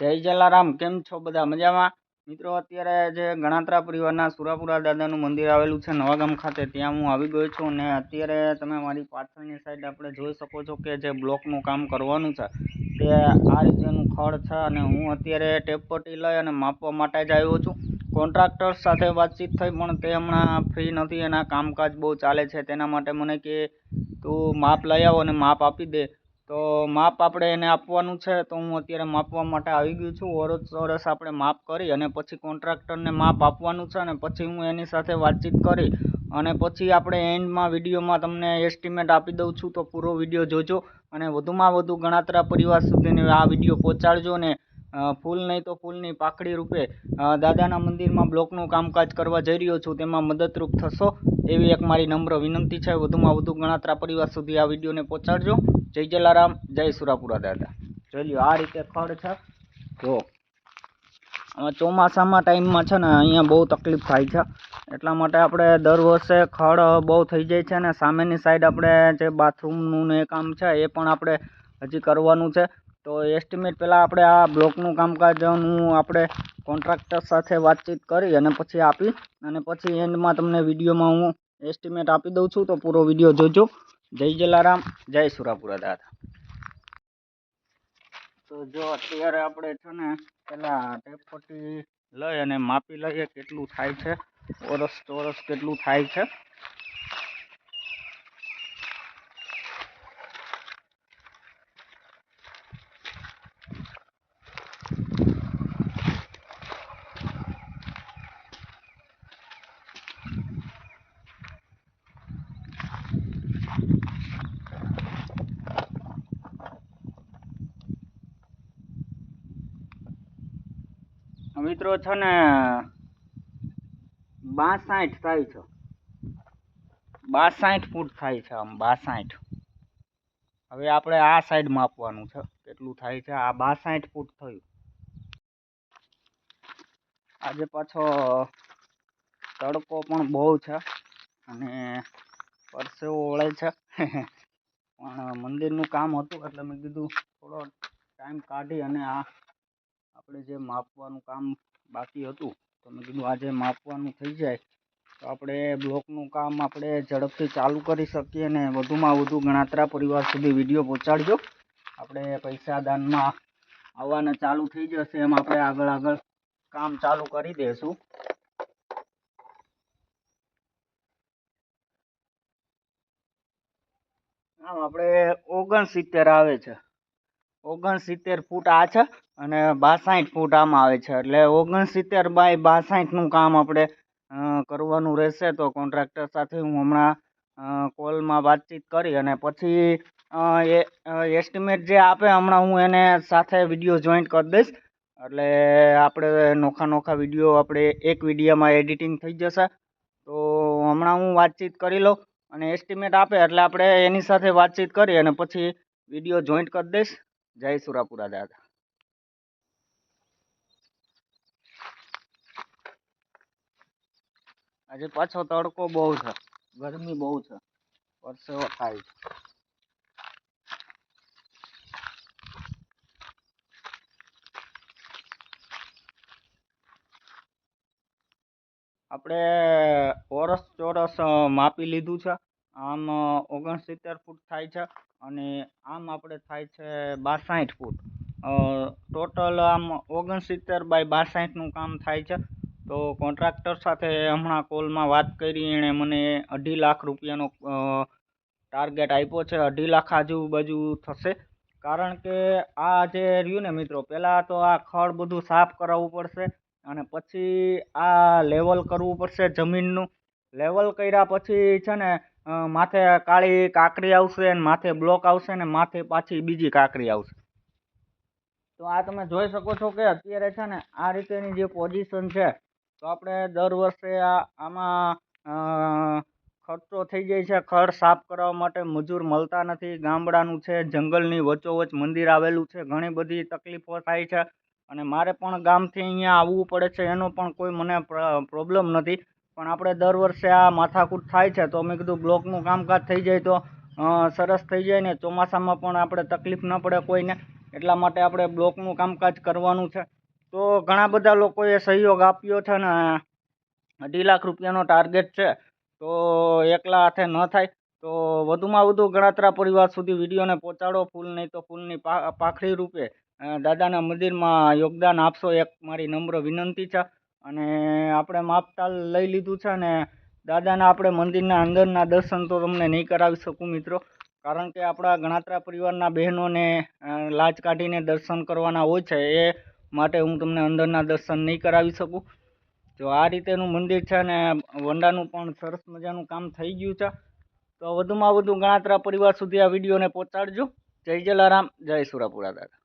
જય જલારામ, કેમ છો બધા? મજામાં? મિત્રો, અત્યારે જે ગણાત્રા પરિવારના સુરાપુરા દાદાનું મંદિર આવેલું છે નવાગામ ખાતે, ત્યાં હું આવી ગયો છું અને અત્યારે તમે મારી પાછળની સાઈડ આપણે જોઈ શકો છો કે જે બ્લોકનું કામ કરવાનું છે, તે આ રીતેનું ખડ છે અને હું અત્યારે ટેપ પટ્ટી લઈ અને માપવા માટે જ આવ્યો છું. કોન્ટ્રાક્ટર સાથે વાતચીત થઈ, પણ તે હમણાં ફ્રી નથી, એના કામકાજ બહુ ચાલે છે, તેના માટે મને કે તું માપ લઈ આવો અને માપ આપી દે. તો માપ આપણે એને આપવાનું છે, તો હું અત્યારે માપવા માટે આવી ગયો છું. ઓરસ ચોરસ આપણે માપ કરી અને પછી કોન્ટ્રાક્ટરને માપ આપવાનું છે અને પછી હું એની સાથે વાતચીત કરી અને પછી આપણે એન્ડમાં વિડીયોમાં તમને એસ્ટિમેટ આપી દઉં છું, તો પૂરો વીડિયો જોજો અને વધુમાં વધુ ગણાત્રા પરિવાર સુધીને આ વીડિયો પહોંચાડજો ને ફૂલ નહીં તો ફૂલની પાકડી રૂપે દાદાના મંદિરમાં બ્લોકનું કામકાજ કરવા જઈ રહ્યો છું, તેમાં મદદરૂપ થશો એવી એક મારી નમ્ર વિનંતી છે. વધુમાં વધુ ગણાત્રા પરિવાર સુધી આ વિડીયોને પહોંચાડજો. જય જલારામ જય સુરાપુરા દાદા. જોઈ લ્યો આ રીતે ખડ છે. જો ચોમાસામાં ટાઈમમાં છે ને અહીંયા બહુ તકલીફ થાય છે. એટલા માટે આપણે દર વર્ષે ખડ બહુ થઈ જાય છે ને સામેની સાઈડ આપણે જે બાથરૂમનું ને એ કામ છે એ પણ આપણે હજી કરવાનું છે. તો એસ્ટિમેટ પહેલાં આપણે આ બ્લોકનું કામકાજનું આપણે કોન્ટ્રાક્ટર સાથે વાતચીત કરી અને પછી આપી. અને પછી એન્ડમાં તમને વિડીયોમાં હું એસ્ટિમેટ આપી દઉં છું તો પૂરો વીડિયો જોજો. જય જલારામ, જય સુરાપુરા દાદા. તો જો અત્યારે આપણે છે ને પેલા ટેપ પટ્ટી લઈ અને માપી લઈએ, કેટલું થાય છે, ઓરસ ચોરસ કેટલું થાય છે. મિત્રો છે ને બાસાઠ થાય છે. બાસાઠ ફૂટ થાય છે આમ, બાસાઠ. હવે આપણે આ સાઈડ માપવાનું છે, કેટલું થાય છે? આ બાસાઠ ફૂટ થયું. આજે પાછો તડકો પણ બહુ છે અને પરસેવો વળે છે. પણ મંદિરનું કામ હતું એટલે મેં કીધું થોડો ટાઈમ કાઢી અને આ આપણે જે માપવાનું કામ બાકી હતું, તો મેં કીધું આજે માપવાનું થઈ જાય, તો આપણે બ્લોકનું કામ આપણે ઝડપથી ચાલુ કરી શકીએ અને વધુમાં વધુ ગણાત્રા પરિવાર સુધી વીડિયો પહોંચાડજો. આપણે પૈસા દાનમાં આવવાના ચાલુ થઈ જશે, એમ આપણે આગળ આગળ કામ ચાલુ કરી દઈશું. આમ આપણે ઓગણસિત્તેર આવે છે. ઓગણસિત્તેર ફૂટ આ છે. અને બાસાઠ ફૂટ આમ આવે છે. એટલે ઓગણસિત્તેર બાય બાસાઠનું કામ આપણે કરવાનું રહેશે તો કોન્ટ્રાક્ટર સાથે હું હમણાં કોલમાં વાતચીત કરી અને પછી એ એસ્ટિમેટ જે આપે હમણાં હું એને સાથે વીડિયો જોઈન્ટ કરી દઈશ. એટલે આપણે નોખા નોખા વીડિયો આપણે એક વિડીયોમાં એડિટિંગ થઈ જશે. તો હમણાં હું વાતચીત કરી લઉં અને એસ્ટિમેટ આપે એટલે આપણે એની સાથે વાતચીત કરી અને પછી વીડિયો જોઈન્ટ કરી દઈશ. જય સુરાપુરા દાદા. આજે પાછો તડકો બહુ છે. ગરમી બહુ છે. પરસેવો થાય છે. આપણે ઓરસ ચોરસ માપી લીધું છે. આમ ઓગણસિત્તેર ફૂટ થાય છે અને આમ આપણે થાય છે બાસાઠ ફૂટ. ટોટલ આમ ઓગણસિત્તેર બાય બાસાઠનું કામ થાય છે. તો કોન્ટ્રાક્ટર સાથે હમણાં કોલમાં વાત કરી, એણે મને અઢી લાખ રૂપિયાનો ટાર્ગેટ આપ્યો છે. અઢી લાખ આજુબાજુ થશે. કારણ કે આ જે રહ્યું ને મિત્રો, પહેલાં તો આ ખડ બધું સાફ કરાવવું પડશે અને પછી આ લેવલ કરવું પડશે જમીનનું. લેવલ કર્યા પછી છે ને માથે કાળી કાંકરી આવશે અને માથે બ્લોક આવશે ને માથે પાછી બીજી કાંકરી આવશે. તો આ તમે જોઈ શકો છો કે અત્યારે છે ને, આ રીતેની જે પોઝિશન છે તો આપણે દર વર્ષે આ, આમાં ખર્ચો થઈ જાય છે. ખડ સાફ કરવા માટે મજૂર મળતા નથી. ગામડાનું છે, જંગલની વચ્ચોવચ્ચ મંદિર આવેલું છે. ઘણી બધી તકલીફો થાય છે અને મારે પણ ગામથી અહીંયા આવવું પડે છે. એનો પણ કોઈ મને પ્રોબ્લેમ નથી. પણ આપણે દર વર્ષે આ માથાકૂટ થાય છે. તો મેં કીધું બ્લોકનું કામકાજ થઈ જાય તો સરસ થઈ જાય ને. ચોમાસામાં પણ આપણે તકલીફ ન પડે કોઈને. એટલા માટે આપણે બ્લોકનું કામકાજ કરવાનું છે. તો ઘણા બધા લોકોએ સહયોગ આપ્યો છે ને અઢી લાખ રૂપિયાનો ટાર્ગેટ છે. તો એકલા હાથે ન થાય. તો વધુમાં વધુ ગણાત્રા પરિવાર સુધી વિડીયોને પહોંચાડો. ફૂલ નહીં તો ફૂલની પાખડી રૂપે દાદાના મંદિરમાં યોગદાન આપશો એક મારી નમ્ર વિનંતી છે. અને આપણે માપતાલ લઈ લીધું છે અને દાદાના આપણે મંદિરના અંદરના દર્શન તો તમને નહીં કરાવી શકું મિત્રો. કારણ કે આપણા ગણાત્રા પરિવારના બહેનોને લાજ કાઢીને દર્શન કરવાના હોય છે. એ માટે હું તમને અંદરના દર્શન નહીં કરાવી શકું. જો આ રીતેનું મંદિર છે અને વંડાનું પણ સરસ મજાનું કામ થઈ ગયું છે. તો વધુમાં વધુ ગણાત્રા પરિવાર સુધી આ વિડીયોને પહોંચાડજો. જય જલારામ, જય સુરાપુરા દાદા.